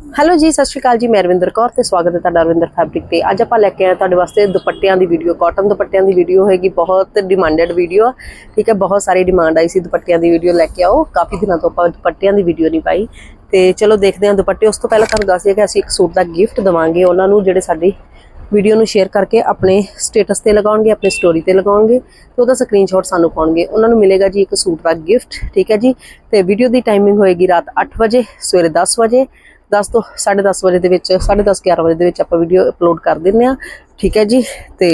Hello ਜੀ, ਸਤਿ ਸ਼੍ਰੀ ਅਕਾਲ ਜੀ, ਮੈਂ ਰਵਿੰਦਰ ਕੌਰ ਤੇ ਸਵਾਗਤ ਹੈ ਤੁਹਾਡਾ ਰਵਿੰਦਰ ਫੈਬਰਿਕ ਤੇ। ਅੱਜ ਆਪਾਂ ਲੈ ਕੇ ਆਏ ਹਾਂ ਤੁਹਾਡੇ ਵਾਸਤੇ ਦੁਪੱਟਿਆਂ ਦੀ ਵੀਡੀਓ ਕਾਟਨ ਦੁਪੱਟਿਆਂ ਦੀ ਵੀਡੀਓ ਹੋਏਗੀ ਬਹੁਤ ਡਿਮਾਂਡਡ ਵੀਡੀਓ ਆ ਠੀਕ ਹੈ, ਬਹੁਤ ਸਾਰੀ ਡਿਮਾਂਡ ਆਈ ਸੀ ਦੁਪੱਟਿਆਂ ਦੀ ਵੀਡੀਓ ਲੈ ਕੇ ਆਓ। ਕਾਫੀ ਦਿਨਾਂ ਤੋਂ ਆਪਾਂ ਦੁਪੱਟਿਆਂ ਦੀ ਵੀਡੀਓ ਨਹੀਂ ਪਾਈ। ਤੇ ਚਲੋ ਦੇਖਦੇ ਹਾਂ ਦੁਪੱਟੇ। ਉਸ ਤੋਂ ਪਹਿਲਾਂ ਤੁਹਾਨੂੰ ਦੱਸ ਦਈਏ ਕਿ ਅਸੀਂ ਇੱਕ ਸੂਟ ਦਾ ਗਿਫਟ ਦਵਾਂਗੇ। ਉਹਨਾਂ ਨੂੰ ਜਿਹੜੇ ਸਾਡੀ ਵੀਡੀਓ ਨੂੰ ਸ਼ੇਅਰ ਕਰਕੇ ਆਪਣੇ ਸਟੇਟਸ ਤੇ ਲਗਾਉਣਗੇ, ਆਪਣੀ ਸਟੋਰੀ ਤੇ ਲਗਾਉਣਗੇ, ਤੇ ਉਹਦਾ ਸਕਰੀਨਸ਼ਾਟ ਸਾਨੂੰ ਪਾਉਣਗੇ। ਉਹਨਾਂ ਨੂੰ ਮਿਲੇਗਾ ਜੀ ਇੱਕ ਸੂਟ ਦਾ ਗਿਫਟ ਠੀਕ ਹੈ ਜੀ, ਤੇ ਵੀਡੀਓ ਦੀ ਟਾਈਮਿੰਗ ਹੋਏਗੀ ਰਾਤ 8 ਵਜੇ, ਸਵੇਰੇ 10 ਵਜੇ। 10 ਤੋਂ 10:30 ਵਜੇ ਦੇ ਵਿੱਚ 10:30 11 ਵਜੇ ਦੇ ਵਿੱਚ ਆਪਾਂ ਵੀਡੀਓ ਅਪਲੋਡ ਕਰ ਦਿੰਦੇ ਆ ਠੀਕ ਹੈ ਜੀ? ਤੇ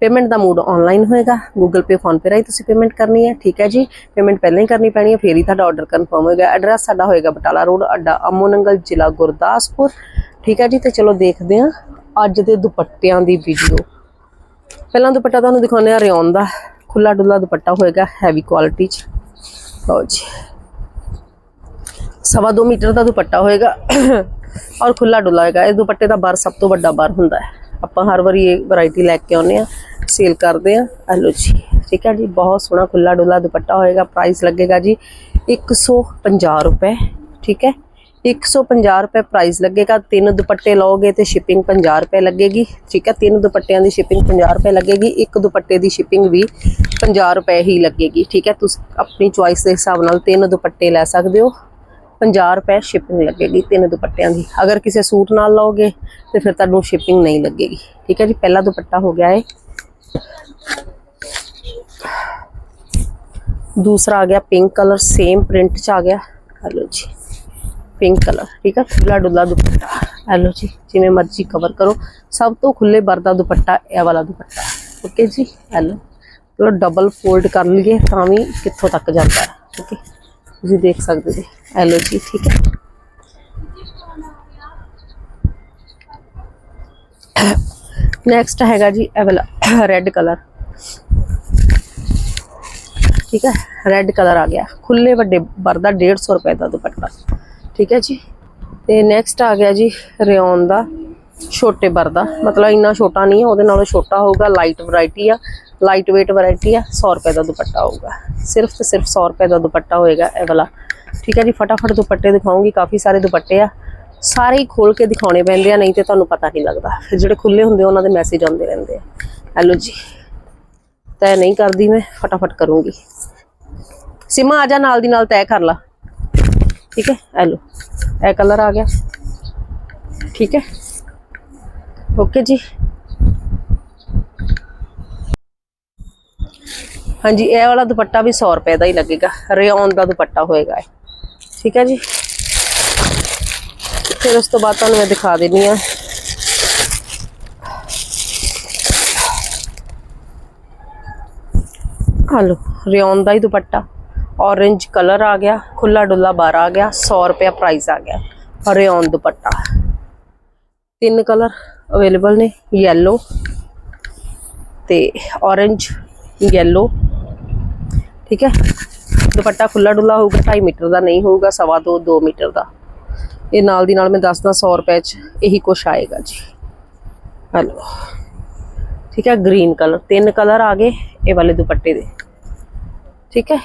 ਪੇਮੈਂਟ ਦਾ ਮੋਡ ਆਨਲਾਈਨ ਹੋਏਗਾ। Google Pay, Phone Pay ਰਾਹੀਂ ਤੁਸੀਂ ਪੇਮੈਂਟ ਕਰਨੀ ਹੈ। ਠੀਕ ਹੈ ਜੀ? ਪੇਮੈਂਟ ਪਹਿਲਾਂ ਹੀ ਕਰਨੀ ਪੈਣੀ ਹੈ, ਫੇਰ ਹੀ ਤੁਹਾਡਾ ਆਰਡਰ ਕਨਫਰਮ ਹੋਏਗਾ। ਐਡਰੈਸ ਸਾਡਾ ਹੋਏਗਾ ਬਟਾਲਾ ਰੋਡ ਅੱਡਾ ਅਮੋਨੰਗਲ, ਜ਼ਿਲ੍ਹਾ ਗੁਰਦਾਸਪੁਰ। ਠੀਕ ਹੈ ਜੀ? ਤੇ ਚਲੋ ਦੇਖਦੇ ਹਾਂ ਅੱਜ ਦੇ ਦੁਪੱਟਿਆਂ ਦੀ ਵੀਡੀਓ ਪਹਿਲਾਂ ਦੁਪੱਟਾ ਤੁਹਾਨੂੰ ਦਿਖਾਉਂਦੇ ਆ ਰਿਓਨ ਦਾ। ਖੁੱਲਾ ਡੁੱਲਾ ਦੁਪੱਟਾ ਹੋਏਗਾ ਹੈਵੀ ਕੁਆਲਿਟੀ ਚ। ਲਓ ਜੀ। ਸਵਾ ਦੋ ਮੀਟਰ ਦਾ ਦੁਪੱਟਾ ਹੋਏਗਾ ਔਰ ਖੁੱਲਾ ਡੁੱਲਾ ਹੋਏਗਾ। ਇਹ ਦੁਪੱਟੇ ਦਾ ਬਾਰ ਸਭ ਤੋਂ ਵੱਡਾ ਬਾਰ ਹੁੰਦਾ ਹੈ। ਆਪਾਂ ਹਰ ਵਾਰੀ ਇਹ ਵੈਰਾਈਟੀ ਲੈ ਕੇ ਆਉਂਦੇ ਆ ਸੇਲ ਕਰਦੇ ਆ ਹਲੋ ਜੀ, ਠੀਕ ਹੈ ਜੀ, ਬਹੁਤ ਸੋਹਣਾ ਖੁੱਲਾ ਡੁੱਲਾ ਦੁਪੱਟਾ ਹੋਏਗਾ ਪ੍ਰਾਈਸ ਲੱਗੇਗਾ ਜੀ 150 ਰੁਪਏ, ਠੀਕ ਹੈ। 150 ਰੁਪਏ ਪ੍ਰਾਈਸ ਲੱਗੇਗਾ, ਤਿੰਨ ਦੁਪੱਟੇ ਲਓਗੇ ਤੇ ਸ਼ਿਪਿੰਗ 50 ਰੁਪਏ ਲੱਗੇਗੀ, ਠੀਕ ਹੈ। ਤਿੰਨ ਦੁਪੱਟਿਆਂ ਦੀ ਸ਼ਿਪਿੰਗ 50 ਰੁਪਏ ਲੱਗੇਗੀ, ਇੱਕ ਦੁਪੱਟੇ ਦੀ ਸ਼ਿਪਿੰਗ ਵੀ 50 ਰੁਪਏ ਹੀ ਲੱਗੇਗੀ, ਠੀਕ ਹੈ। ਤੁਸੀਂ ਆਪਣੀ ਚੁਆਇਸ ਦੇ ਹਿਸਾਬ ਨਾਲ ਤਿੰਨ ਦੁਪੱਟੇ ਲੈ ਸਕਦੇ ਹੋ। 50 ਰੁਪਏ ਸ਼ਿਪਿੰਗ ਲੱਗੇਗੀ ਤਿੰਨ ਦੁਪੱਟਿਆਂ ਦੀ। ਅਗਰ ਕਿਸੇ ਸੂਟ ਨਾਲ ਲਓਗੇ, ਤੇ ਫਿਰ ਤੁਹਾਨੂੰ ਸ਼ਿਪਿੰਗ ਨਹੀਂ ਲੱਗੇਗੀ। ਠੀਕ ਹੈ ਜੀ, ਪਹਿਲਾ ਦੁਪੱਟਾ ਹੋ ਗਿਆ ਹੈ ਦੂਸਰਾ ਆ ਗਿਆ ਪਿੰਕ ਕਲਰ ਸੇਮ ਪ੍ਰਿੰਟ ਚ ਆ ਗਿਆ। ਹਲੋ ਜੀ ਪਿੰਕ ਕਲਰ ਠੀਕ ਹੈ ਖੁੱਲਾ ਡੁੱਲਾ ਦੁਪੱਟਾ ਹਲੋ ਜੀ, ਜਿਵੇਂ ਮਰਜ਼ੀ ਕਵਰ ਕਰੋ। ਸਭ ਤੋਂ ਖੁੱਲੇ ਬਰ ਦੁਪੱਟਾ, ਇਹ ਵਾਲਾ ਦੁਪੱਟਾ। ਓਕੇ ਜੀ ਹਲੋ ਚਲੋ ਡਬਲ ਫੋਲਡ ਕਰ ਲਈਏ, ਤਾਂ ਵੀ ਕਿੱਥੋਂ ਤੱਕ ਜਾਂਦਾ। ਹੈ ਓਕੇ। ਤੁਸੀਂ ਦੇਖ ਸਕਦੇ ਜੀ। ਹੈਲੋ ਜੀ, ਠੀਕ ਹੈ। ਨੈਕਸਟ ਹੈਗਾ ਜੀ, ਇਹ ਵਾਲਾ ਰੈੱਡ ਕਲਰ ਠੀਕ ਹੈ ਰੈੱਡ ਕਲਰ ਆ ਗਿਆ। ਖੁੱਲੇ ਵੱਡੇ ਬਰ ਦਾ 150 ਰੁਪਏ ਦਾ ਦੁਪੱਟਾ। ਠੀਕ ਹੈ ਜੀ। ਤੇ ਨੈਕਸਟ ਆ ਗਿਆ ਜੀ, ਰਿਓਨ ਦਾ ਛੋਟੇ ਬਰ ਮਤਲਬ ਇੰਨਾ ਛੋਟਾ ਨਹੀਂ ਹੈ, ਉਹਦੇ ਨਾਲੋਂ ਛੋਟਾ ਹੋਊਗਾ ਲਾਈਟ ਵੈਰਾਈਟੀ ਆ। ਲਾਈਟ weight ਵੈਰਾਈਟੀ ਆ 100 ਰੁਪਏ ਦਾ ਦੁਪੱਟਾ ਹੋਊਗਾ। ਸਿਰਫ ਤੇ ਸਿਰਫ 100 ਰੁਪਏ ਦਾ ਦੁਪੱਟਾ ਹੋਏਗਾ ਇਹ ਵਾਲਾ। ਠੀਕ ਹੈ ਜੀ, ਫਟਾਫਟ ਦੁਪੱਟੇ ਦਿਖਾਉਂਗੀ, ਕਾਫੀ ਸਾਰੇ ਦੁਪੱਟੇ ਆ। ਸਾਰੇ ਹੀ ਖੋਲ ਕੇ ਦਿਖਾਉਣੇ ਪੈਂਦੇ ਆ, ਨਹੀਂ ਤੇ ਤੁਹਾਨੂੰ ਪਤਾ ਨਹੀਂ ਲੱਗਦਾ। ਫਿਰ ਜਿਹੜੇ ਖੁੱਲੇ ਹੁੰਦੇ ਉਹਨਾਂ ਦੇ ਮੈਸੇਜ ਆਉਂਦੇ ਰਹਿੰਦੇ ਆ। ਹੈਲੋ ਜੀ। ਤੈ ਨਹੀਂ ਕਰਦੀ ਮੈਂ, ਫਟਾਫਟ ਕਰੂੰਗੀ। ਸਿਮਾ, ਆ ਜਾ, ਨਾਲ ਦੀ ਨਾਲ ਤੈਅ ਕਰ ਲਾ। ਠੀਕ ਹੈ, ਹੈਲੋ। ਇਹ ਕਲਰ ਆ ਗਿਆ। ਠੀਕ ਹੈ। ਓਕੇ ਜੀ। ਹਾਂਜੀ, ਇਹ ਵਾਲਾ ਦੁਪੱਟਾ ਵੀ 100 ਰੁਪਏ ਦਾ ਹੀ ਲੱਗੇਗਾ। ਰਿਓਨ ਦਾ ਦੁਪੱਟਾ ਹੋਏਗਾ ਇਹ। ਠੀਕ ਹੈ ਜੀ? ਫਿਰ ਉਸ ਤੋਂ ਬਾਅਦ ਤੁਹਾਨੂੰ ਮੈਂ ਦਿਖਾ ਦਿੰਨੀ ਆ। ਹਲੋ, ਰਿਓਨ ਦਾ ਹੀ ਦੁਪੱਟਾ। Orange ਕਲਰ ਆ ਗਿਆ ਖੁੱਲਾ ਡੁੱਲਾ ਬਾਰ ਆ ਗਿਆ 100 ਰੁਪਏ ਪ੍ਰਾਈਸ ਆ ਗਿਆ। ਰਿਓਨ ਦੁਪੱਟਾ। ਤਿੰਨ ਕਲਰ ਅਵੇਲੇਬਲ ਨੇ ਯੈਲੋ ਤੇ orange, yellow ਠੀਕ ਹੈ? ਦੁਪੱਟਾ ਖੁੱਲਾ ਡੁੱਲਾ ਹੋਊਗਾ 2.5 ਮੀਟਰ ਦਾ ਨਹੀਂ ਹੋਊਗਾ, ਸਵਾ ਦੋ 2 ਮੀਟਰ ਦਾ। ਇਹ ਨਾਲ ਦੀ ਨਾਲ ਮੈਂ ਦੱਸਦਾ 100 ਰੁਪਏ ਚ ਇਹੀ ਕੁਛ ਆਏਗਾ ਜੀ। ਹਲੋ। ਠੀਕ ਹੈ, ਗ੍ਰੀਨ ਕਲਰ, ਤਿੰਨ ਕਲਰ ਆ ਗਏ ਇਹ ਵਾਲੇ ਦੁਪੱਟੇ ਦੇ। ਠੀਕ ਹੈ?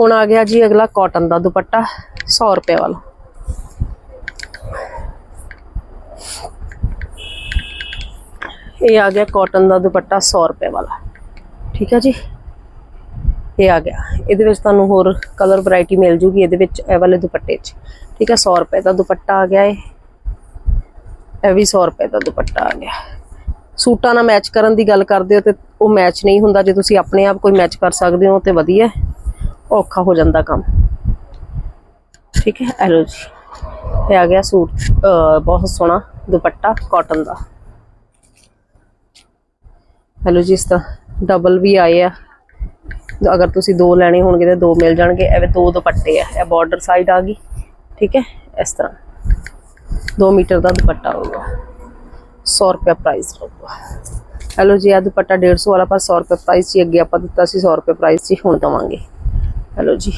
ਹੁਣ ਆ ਗਿਆ ਜੀ ਅਗਲਾ ਕਾਟਨ ਦਾ ਦੁਪੱਟਾ 100 ਰੁਪਏ ਵਾਲਾ। ਇਹ ਆ ਗਿਆ ਕਾਟਨ ਦਾ ਦੁਪੱਟਾ 100 ਰੁਪਏ ਵਾਲਾ। ਠੀਕ ਹੈ ਜੀ? ਇਹ ਆ ਗਿਆ। ਇਹਦੇ ਵਿੱਚ ਤੁਹਾਨੂੰ ਹੋਰ ਕਲਰ ਵੈਰਾਈਟੀ ਮਿਲ ਜੂਗੀ ਇਹਦੇ ਵਿੱਚ, ਇਹ ਵਾਲੇ ਦੁਪੱਟੇ 'ਚ। ਠੀਕ ਹੈ 100 ਰੁਪਏ ਦਾ ਦੁਪੱਟਾ ਆ ਗਿਆ ਇਹ। ਇਹ ਵੀ 100 ਰੁਪਏ ਦਾ ਦੁਪੱਟਾ ਆ ਗਿਆ। ਸੂਟਾਂ ਨਾਲ ਮੈਚ ਕਰਨ ਦੀ ਗੱਲ ਕਰਦੇ ਹੋ ਤੇ ਉਹ ਮੈਚ ਨਹੀਂ ਹੁੰਦਾ। ਜੇ ਤੁਸੀਂ ਆਪਣੇ ਆਪ ਕੋਈ ਮੈਚ ਕਰ ਸਕਦੇ ਹੋ ਤੇ ਵਧੀਆ ਔਖਾ ਹੋ ਜਾਂਦਾ ਕੰਮ। ਠੀਕ ਹੈ ਐਲੋ ਜੀ। ਇਹ ਆ ਗਿਆ ਸੂਟ ਬਹੁਤ ਸੋਹਣਾ ਦੁਪੱਟਾ ਕਾਟਨ ਦਾ। ਹੈਲੋ ਜੀ, ਇਸ ਦਾ ਡਬਲ ਵੀ ਆਏ ਆ। ਅਗਰ ਤੁਸੀਂ ਦੋ ਲੈਣੇ ਹੋਣਗੇ ਤਾਂ ਦੋ ਮਿਲ ਜਾਣਗੇ, ਐਵੇਂ ਦੋ ਦੁਪੱਟੇ ਆ, ਇਹ ਬਾਰਡਰ ਸਾਈਡ ਆ ਗਈ, ਠੀਕ ਹੈ, ਇਸ ਤਰ੍ਹਾਂ। 2 ਮੀਟਰ ਦਾ ਦੁਪੱਟਾ ਹੋਊਗਾ 100 ਰੁਪਏ ਪ੍ਰਾਈਸ ਰਹੂਗਾ ਹੈਲੋ ਜੀ ਇਹ ਦੁਪੱਟਾ 150 ਵਾਲਾ ਪਰ 100 ਰੁਪਏ ਪ੍ਰਾਈਸ ਸੀ ਅੱਗੇ ਆਪਾਂ ਦਿੱਤਾ ਸੀ 100 ਰੁਪਏ ਪ੍ਰਾਈਸ ਸੀ ਹੁਣ ਦਵਾਂਗੇ। ਹੈਲੋ ਜੀ,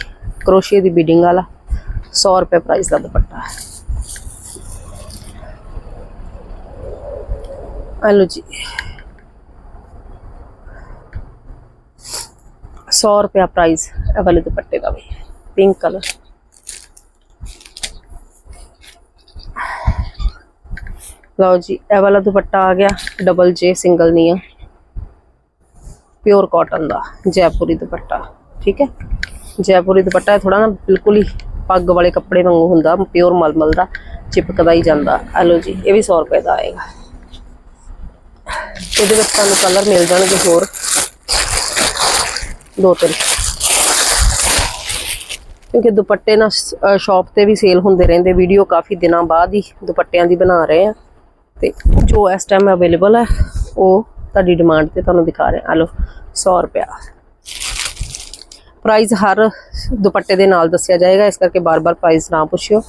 ਕਰੋਸ਼ੀਏ ਦੀ ਬੀਡਿੰਗ ਵਾਲਾ 100 ਰੁਪਏ ਪ੍ਰਾਈਸ ਦਾ ਦੁਪੱਟਾ ਹੈਲੋ ਜੀ 100 ਰੁਪਿਆ ਪ੍ਰਾਈਸ ਇਹ ਵਾਲੇ ਦੁਪੱਟੇ ਦਾ ਵੀ ਪਿੰਕ ਕਲਰ ਲਓ ਜੀ, ਇਹ ਵਾਲਾ ਦੁਪੱਟਾ ਆ ਗਿਆ ਡਬਲ ਜੇ ਸਿੰਗਲ ਨਹੀਂ ਆ ਪਿਓਰ ਕਾਟਨ ਦਾ, ਜੈਪੁਰੀ ਦੁਪੱਟਾ, ਠੀਕ ਹੈ? ਜੈਪੁਰੀ ਦੁਪੱਟਾ ਥੋੜਾ ਨਾ ਬਿਲਕੁਲ ਹੀ ਪੱਗ ਵਾਲੇ ਕੱਪੜੇ ਵਾਂਗੂ ਹੁੰਦਾ ਪਿਓਰ ਮਲਮਲ ਦਾ, ਚਿਪਕਦਾ ਹੀ ਜਾਂਦਾ। ਆ ਲਓ ਜੀ, ਇਹ ਵੀ 100 ਰੁਪਏ ਦਾ ਆਏਗਾ। ਇਹਦੇ ਵਿੱਚ ਤੁਹਾਨੂੰ ਕਲਰ ਮਿਲ ਜਾਣਗੇ ਹੋਰ। ਦੋ ਤਿੰਨ ਕਿਉਂਕਿ ਦੁਪੱਟੇ ਨਾ ਸ਼ਾਪ ਤੇ ਵੀ ਸੇਲ ਹੁੰਦੇ ਰਹਿੰਦੇ। ਵੀਡੀਓ ਕਾਫੀ ਦਿਨਾਂ ਬਾਅਦ ਹੀ ਦੁਪੱਟਿਆਂ ਦੀ ਬਣਾ ਰਹੇ ਆ। ਤੇ ਜੋ ਇਸ ਟਾਈਮ ਅਵੇਲੇਬਲ ਹੈ ਉਹ ਤੁਹਾਡੀ ਡਿਮਾਂਡ ਤੇ ਤੁਹਾਨੂੰ ਦਿਖਾ ਰਹੇ ਆ। ਲਓ 100 ਰੁਪਿਆ ਪ੍ਰਾਈਸ ਹਰ ਦੁਪੱਟੇ ਦੇ ਨਾਲ ਦੱਸਿਆ ਜਾਏਗਾ। ਇਸ ਕਰਕੇ ਬਾਰ-ਬਾਰ ਪ੍ਰਾਈਸ ਨਾ ਪੁੱਛਿਓ।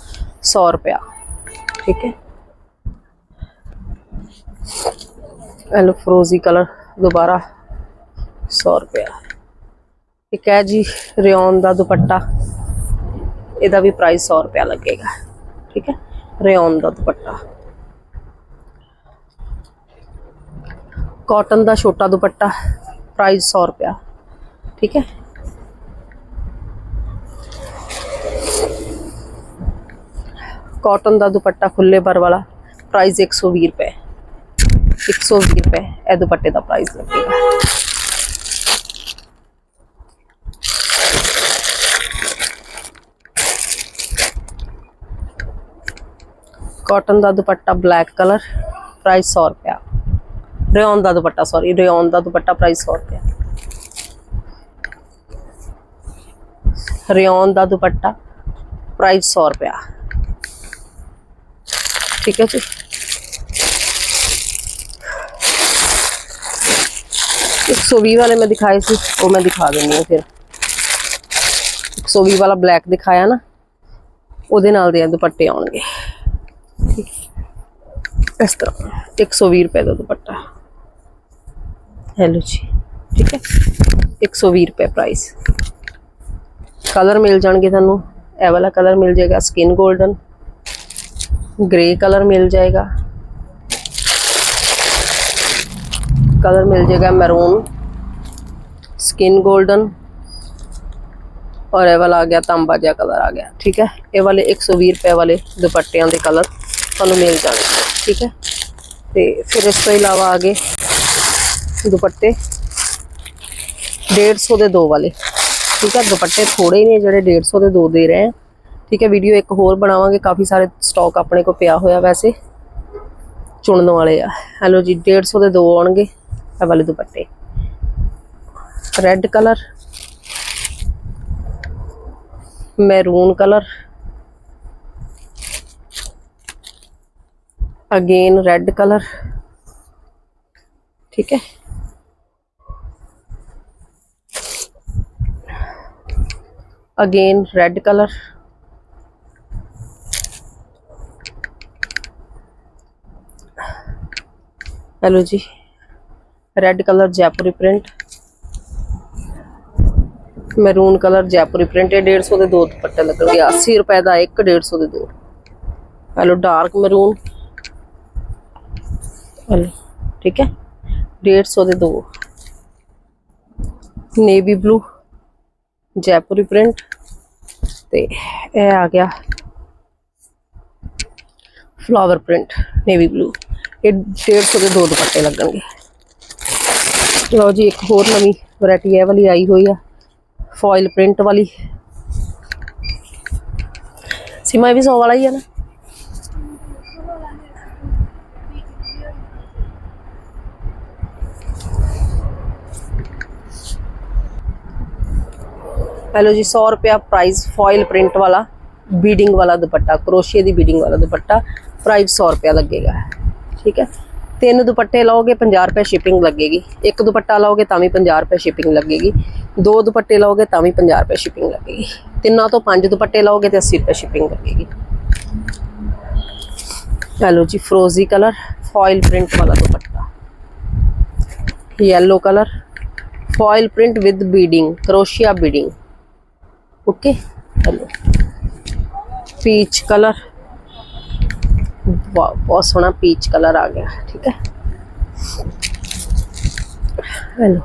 100 ਰੁਪਿਆ ਠੀਕ ਹੈ? ਇਹ ਲਓ ਫਰੋਜ਼ੀ ਕਲਰ ਦੁਬਾਰਾ 100 ਰੁਪਿਆ ਇੱਕ ਹੈ ਜੀ ਰਿਓਨ ਦਾ ਦੁਪੱਟਾ, ਇਹਦਾ ਵੀ ਪ੍ਰਾਈਸ 100 ਰੁਪਿਆ ਲੱਗੇਗਾ। ਠੀਕ ਹੈ? ਰਿਓਨ ਦਾ ਦੁਪੱਟਾ। ਕਾਟਨ ਦਾ ਛੋਟਾ ਦੁਪੱਟਾ ਪ੍ਰਾਈਸ 100 ਰੁਪਿਆ ਠੀਕ ਹੈ? ਕਾਟਨ ਦਾ ਦੁਪੱਟਾ ਖੁੱਲੇ ਬਰ ਵਾਲਾ ਪ੍ਰਾਈਸ 120 ਰੁਪਏ। 120 ਰੁਪਏ, ਇਹ ਦੁਪੱਟੇ ਦਾ ਪ੍ਰਾਈਸ ਲੱਗੇਗਾ। ਕਾਟਨ ਦਾ ਦੁਪੱਟਾ ਬਲੈਕ ਕਲਰ ਪ੍ਰਾਈਸ 100 ਰੁਪਿਆ ਰਿਓਨ ਦਾ ਦੁਪੱਟਾ ਸੌਰੀ ਰਿਓਨ ਦਾ ਦੁਪੱਟਾ ਪ੍ਰਾਈਸ 100 ਰੁਪਿਆ ਰਿਓਨ ਦਾ ਦੁਪੱਟਾ ਪ੍ਰਾਈਸ 100 ਰੁਪਿਆ ਠੀਕ ਹੈ ਜੀ। ਇੱਕ ਸੌ ਵੀਹ ਵਾਲੇ ਮੈਂ ਦਿਖਾਏ ਸੀ, ਉਹ ਮੈਂ ਦਿਖਾ ਦਿੰਦੀ ਹਾਂ ਫਿਰ। 120 ਵਾਲਾ ਬਲੈਕ ਦਿਖਾਇਆ ਨਾ, ਉਹਦੇ ਨਾਲ ਦੇ ਦੁਪੱਟੇ ਆਉਣਗੇ। ਇਸ ਤਰ੍ਹਾਂ। 120 ਰੁਪਏ ਦਾ ਦੁਪੱਟਾ। ਹੈਲੋ ਜੀ। ਠੀਕ ਹੈ? 120 ਰੁਪਏ ਪ੍ਰਾਈਸ ਕਲਰ ਮਿਲ ਜਾਣਗੇ ਤੁਹਾਨੂੰ। ਇਹ ਵਾਲਾ ਕਲਰ ਮਿਲ ਜਾਏਗਾ ਸਕਿਨ 골ਡਨ ਗ੍ਰੇ ਕਲਰ ਮਿਲ ਜਾਏਗਾ। ਕਲਰ ਮਿਲ ਜਾਏਗਾ ਮੈਰੂਨ ਸਕਿਨ 골ਡਨ ਔਰ ਇਹ ਵਾਲਾ ਆ ਗਿਆ, ਤਾਂਬਾ ਜਿਹਾ ਕਲਰ ਆ ਗਿਆ। ਠੀਕ ਹੈ? ਇਹ ਵਾਲੇ 120 ਰੁਪਏ ਵਾਲੇ ਦੁਪੱਟਿਆਂ ਦੇ ਕਲਰ ਤੁਹਾਨੂੰ ਮਿਲ ਜਾਣਗੇ। ਠੀਕ ਹੈ? ਤੇ ਫਿਰ ਇਸ ਤੋਂ ਇਲਾਵਾ ਆ ਗਏ ਦੁਪੱਟੇ। 150 ਦੇ ਦੋ ਵਾਲੇ। ਠੀਕ ਹੈ? ਦੁਪੱਟੇ ਥੋੜੇ ਹੀ ਨੇ ਜਿਹੜੇ 150 ਦੇ ਦੋ ਦੇ ਰਹੇ ਆ ਠੀਕ ਹੈ? ਵੀਡੀਓ ਇੱਕ ਹੋਰ ਬਣਾਵਾਂਗੇ। ਕਾਫੀ ਸਾਰੇ ਸਟਾਕ ਆਪਣੇ ਕੋਲ ਪਿਆ ਹੋਇਆ ਵੈਸੇ। ਚੁਣਨ ਵਾਲੇ ਆ। ਹੈਲੋ ਜੀ 150 ਦੇ ਦੋ ਆਉਣਗੇ ਇਹ ਵਾਲੇ ਦੁਪੱਟੇ। Red colour maroon colour again red colour ਠੀਕ ਹੈ ਅਗੇਨ ਰੈੱਡ ਕਲਰ ਹੈਲੋ ਜੀ red colour Jaipuri print maroon colour Jaipuri print ਇਹ 150 ਦੇ ਦੋ ਦੁਪੱਟੇ ਲੱਗਣਗੇ 80 ਰੁਪਏ ਦਾ ਇੱਕ 150 ਦੇ ਦੋ ਹੈਲੋ ਡਾਰਕ ਮੈਰੂਨ ਹੈਲੋ ਠੀਕ ਹੈ? 150 ਦੇ ਦੋ। ਨੇਵੀ ਬਲੂ, ਜੈਪੁਰੀ ਪ੍ਰਿੰਟ, ਤੇ ਇਹ ਆ ਗਿਆ ਫਲਾਵਰ ਪ੍ਰਿੰਟ, ਨੇਵੀ ਬਲੂ। ਇਹ 150 ਦੇ ਦੋ ਦੁਪੱਟੇ ਲੱਗਣਗੇ। ਲਓ ਜੀ, ਇੱਕ ਹੋਰ ਨਵੀਂ ਵੈਰਾਈਟੀ ਇਹ ਵਾਲੀ ਆਈ ਹੋਈ ਆ, ਫੋਇਲ ਪ੍ਰਿੰਟ ਵਾਲੀ। ਸੀਮਾ ਵੀ 100 ਵਾਲਾ ਹੀ ਆ ਨਾ? ਹੈਲੋ ਜੀ 100 ਰੁਪਿਆ ਪ੍ਰਾਈਸ ਫੋਇਲ ਪ੍ਰਿੰਟ ਵਾਲਾ ਬੀਡਿੰਗ ਵਾਲਾ ਦੁਪੱਟਾ, ਕਰੋਸ਼ੀਏ ਦੀ ਬੀਡਿੰਗ ਵਾਲਾ ਦੁਪੱਟਾ ਪ੍ਰਾਈਸ 100 ਰੁਪਿਆ ਲੱਗੇਗਾ। ਠੀਕ ਹੈ? ਤਿੰਨ ਦੁਪੱਟੇ ਲਓਗੇ 50 ਰੁਪਏ ਸ਼ਿਪਿੰਗ ਲੱਗੇਗੀ। ਇੱਕ ਦੁਪੱਟਾ ਲਓਗੇ, ਤਾਂ ਵੀ 50 ਰੁਪਏ ਸ਼ਿਪਿੰਗ ਲੱਗੇਗੀ। ਦੋ ਦੁਪੱਟੇ ਲਓਗੇ, ਤਾਂ ਵੀ 50 ਰੁਪਏ ਸ਼ਿਪਿੰਗ ਲੱਗੇਗੀ। ਤਿੰਨਾਂ ਤੋਂ ਪੰਜ ਦੁਪੱਟੇ ਲਓਗੇ, ਤੇ 80 ਰੁਪਏ ਸ਼ਿਪਿੰਗ ਲੱਗੇਗੀ। ਹੈਲੋ ਜੀ ਫਰੋਜ਼ੀ ਕਲਰ ਫੋਇਲ ਪ੍ਰਿੰਟ ਵਾਲਾ ਦੁਪੱਟਾ। Yellow colour foil print with beading crochet beading okay. Hello peach colour. ਵਾਹ ਬਹੁਤ ਸੋਹਣਾ ਪੀਚ ਕਲਰ ਆ ਗਿਆ, ਠੀਕ ਹੈ। ਹੈਲੋ।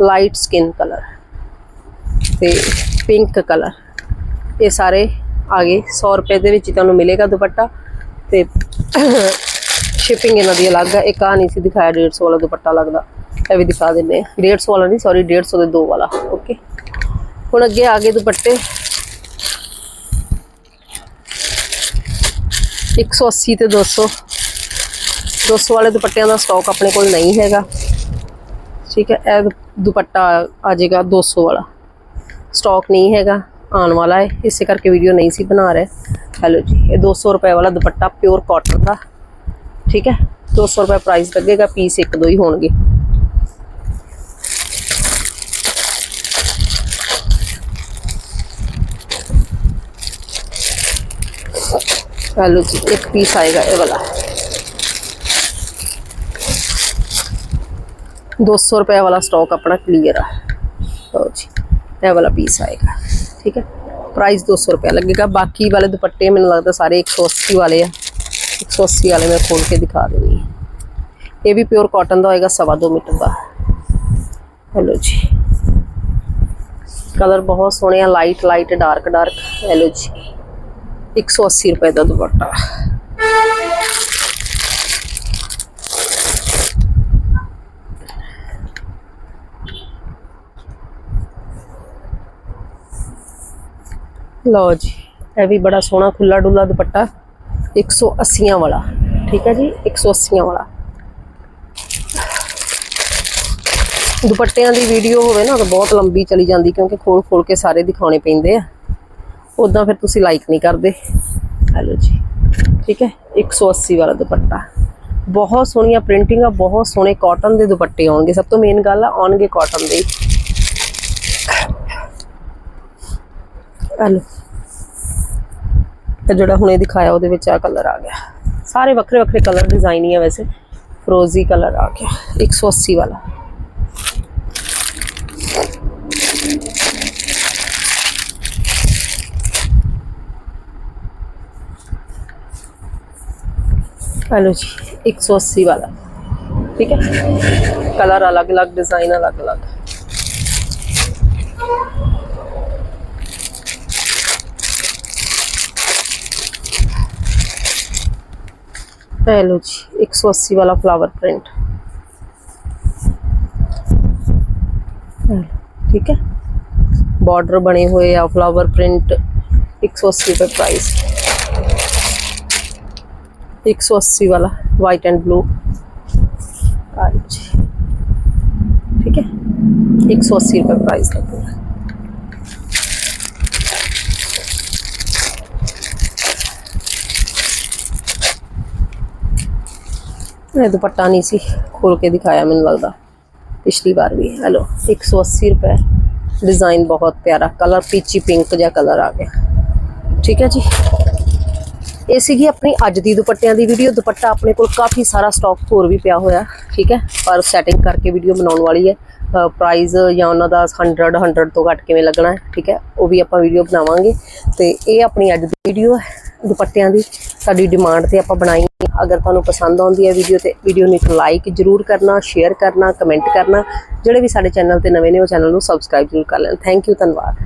ਲਾਈਟ ਸਕਿਨ ਕਲਰ ਤੇ ਪਿੰਕ ਕਲਰ। ਇਹ ਸਾਰੇ ਆ ਗਏ। 100 ਰੁਪਏ ਦੇ ਵਿੱਚ ਹੀ ਤੁਹਾਨੂੰ ਮਿਲੇਗਾ ਦੁਪੱਟਾ ਤੇ ਸ਼ਿਪਿੰਗ ਇਹਨਾਂ ਦੀ ਅਲੱਗ ਹੈ। ਇੱਕ ਆ ਨਹੀਂ ਸੀ ਦਿਖਾਇਆ 150 ਵਾਲਾ ਦੁਪੱਟਾ ਲੱਗਦਾ। ਇਹ ਵੀ ਦਿਖਾ ਦਿੰਦੇ ਆ 150 ਵਾਲਾ ਨਹੀਂ ਸੌਰੀ 150 ਦੇ ਦੋ ਵਾਲਾ। ਓਕੇ। ਹੁਣ ਅੱਗੇ ਆ ਗਏ ਦੁਪੱਟੇ। 180 ਤੇ 200 200 ਵਾਲੇ ਦੁਪੱਟਿਆਂ ਦਾ ਸਟਾਕ ਆਪਣੇ ਕੋਲ ਨਹੀਂ ਹੈਗਾ। ਠੀਕ ਹੈ, ਇਹ ਦੁਪੱਟਾ ਆ ਜਾਏਗਾ 200 ਵਾਲਾ। ਸਟਾਕ ਨਹੀਂ ਹੈਗਾ, ਆਉਣ ਵਾਲਾ ਹੈ। ਇਸੇ ਕਰਕੇ ਵੀਡੀਓ ਨਹੀਂ ਸੀ ਬਣਾ ਰਿਹਾ। ਹੈਲੋ ਜੀ, ਇਹ 200 ਰੁਪਏ ਵਾਲਾ ਦੁਪੱਟਾ ਪਿਓਰ ਕਾਟਨ ਦਾ। ਠੀਕ ਹੈ 200 ਰੁਪਏ ਪ੍ਰਾਈਸ ਲੱਗੇਗਾ ਪੀਸ ਇੱਕ ਦੋ ਹੀ ਹੋਣਗੇ। ਹੈਲੋ ਜੀ ਇੱਕ ਪੀਸ ਆਏਗਾ ਇਹ ਵਾਲਾ 200 ਰੁਪਏ ਵਾਲਾ ਸਟਾਕ ਆਪਣਾ ਕਲੀਅਰ ਆ ਲਓ ਜੀ ਇਹ ਵਾਲਾ ਪੀਸ ਆਏਗਾ ਠੀਕ ਹੈ ਪ੍ਰਾਈਸ 200 ਰੁਪਏ ਲੱਗੇਗਾ ਬਾਕੀ ਵਾਲੇ ਦੁਪੱਟੇ ਮੈਨੂੰ ਲੱਗਦਾ ਸਾਰੇ 180 ਵਾਲੇ ਆ 180 ਵਾਲੇ ਮੈਂ ਖੋਲ ਕੇ ਦਿਖਾ ਦਿੰਦੀ ਹਾਂ ਇਹ ਵੀ ਪਿਓਰ ਕਾਟਨ ਦਾ ਹੋਏਗਾ ਸਵਾ ਦੋ ਮੀਟਰ ਦਾ ਹੈਲੋ ਜੀ ਕਲਰ ਬਹੁਤ ਸੋਹਣੇ ਆ light light dark dark hello ਜੀ 180 ਰੁਪਏ ਦਾ ਦੁਪੱਟਾ। ਲਓ ਜੀ, ਇਹ ਵੀ ਬੜਾ ਸੋਹਣਾ ਖੁੱਲਾ ਡੁੱਲਾ ਦੁਪੱਟਾ 180 ਵਾਲਾ, ਠੀਕ ਹੈ ਜੀ? 180 ਵਾਲਾ। ਦੁਪੱਟਿਆਂ ਦੀ ਵੀਡੀਓ ਹੋਵੇ ਨਾ, ਤਾਂ ਬਹੁਤ ਲੰਬੀ ਚਲੀ ਜਾਂਦੀ, ਕਿਉਂਕਿ ਖੋਲ ਖੋਲ ਕੇ ਸਾਰੇ ਦਿਖਾਉਣੇ ਪੈਂਦੇ ਆ। ਉਦਾਂ ਫਿਰ ਤੁਸੀਂ ਲਾਈਕ ਨਹੀਂ ਕਰਦੇ। ਹੈਲੋ ਜੀ। ਠੀਕ ਹੈ? 180 ਵਾਲਾ ਦੁਪੱਟਾ। ਬਹੁਤ ਸੋਹਣੀਆਂ ਪ੍ਰਿੰਟਿੰਗ ਆ, ਬਹੁਤ ਸੋਹਣੇ ਕਾਟਨ ਦੇ ਦੁਪੱਟੇ ਆਉਣਗੇ। ਸਭ ਤੋਂ ਮੇਨ ਗੱਲ ਆ, ਆਉਣਗੇ ਕਾਟਨ ਦੇ ਹੈਲੋ। ਤੇ ਜਿਹੜਾ ਹੁਣੇ ਦਿਖਾਇਆ, ਉਹਦੇ ਵਿੱਚ ਆ ਕਲਰ ਆ ਗਿਆ। ਸਾਰੇ ਵੱਖਰੇ ਵੱਖਰੇ ਕਲਰ ਡਿਜ਼ਾਈਨ ਹੀ ਆ ਵੈਸੇ। ਫਰੋਜ਼ੀ ਕਲਰ ਆ ਗਿਆ। 180 ਵਾਲਾ। हेलो जी 180 वाला। ठीक है? कलर अलग अलग डिज़ाइन अलग अलग हेलो जी 180 वाला फ्लावर प्रिंट ठीक है? बॉर्डर बने हुए आ फ्लावर प्रिंट 180 रुपये प्राइस एक सौ अस्सी वाला वाइट एंड ब्लू ठीक है? एक सौ अस्सी रुपये प्राइस लगेगा दुपट्टा नहीं सी, खोल के दिखाया मैंने लगता पिछली बार भी। हेलो, एक सौ अस्सी रुपये डिज़ाइन बहुत प्यारा, कलर पीची पिंक जहा कलर आ गया। ठीक है जी? ਇਹ ਸੀਗੀ ਆਪਣੀ ਅੱਜ ਦੀ ਦੁਪੱਟਿਆਂ ਦੀ ਵੀਡੀਓ ਦੁਪੱਟਾ ਆਪਣੇ ਕੋਲ ਕਾਫੀ ਸਾਰਾ ਸਟਾਕ ਹੋਰ ਵੀ ਪਿਆ ਹੋਇਆ, ਠੀਕ ਹੈ? ਪਰ ਸੈਟਿੰਗ ਕਰਕੇ ਵੀਡੀਓ ਬਣਾਉਣ ਵਾਲੀ ਹੈ। ਪ੍ਰਾਈਸ ਜਾਂ ਉਹਨਾਂ ਦਾ 100 100 ਤੋਂ ਘੱਟ ਕਿਵੇਂ ਲੱਗਣਾ ਹੈ, ਠੀਕ ਹੈ? ਉਹ ਵੀ ਆਪਾਂ ਵੀਡੀਓ ਬਣਾਵਾਂਗੇ। ਤੇ ਇਹ ਆਪਣੀ ਅੱਜ ਦੀ ਵੀਡੀਓ ਹੈ ਦੁਪੱਟਿਆਂ ਦੀ। ਸਾਡੀ ਡਿਮਾਂਡ ਤੇ ਆਪਾਂ ਬਣਾਈ ਅਗਰ ਤੁਹਾਨੂੰ ਪਸੰਦ ਆਉਂਦੀ ਹੈ ਵੀਡੀਓ ਤੇ ਵੀਡੀਓ ਨੂੰ ਇੱਕ ਲਾਈਕ ਜਰੂਰ ਕਰਨਾ ਸ਼ੇਅਰ ਕਰਨਾ ਕਮੈਂਟ ਕਰਨਾ। ਜਿਹੜੇ ਵੀ ਸਾਡੇ ਚੈਨਲ ਤੇ ਨਵੇਂ ਨੇ, ਉਹ ਚੈਨਲ ਨੂੰ ਸਬਸਕ੍ਰਾਈਬ ਜਰੂਰ ਕਰ ਲੈਣ। ਥੈਂਕ ਯੂ ਧੰਨਵਾਦ।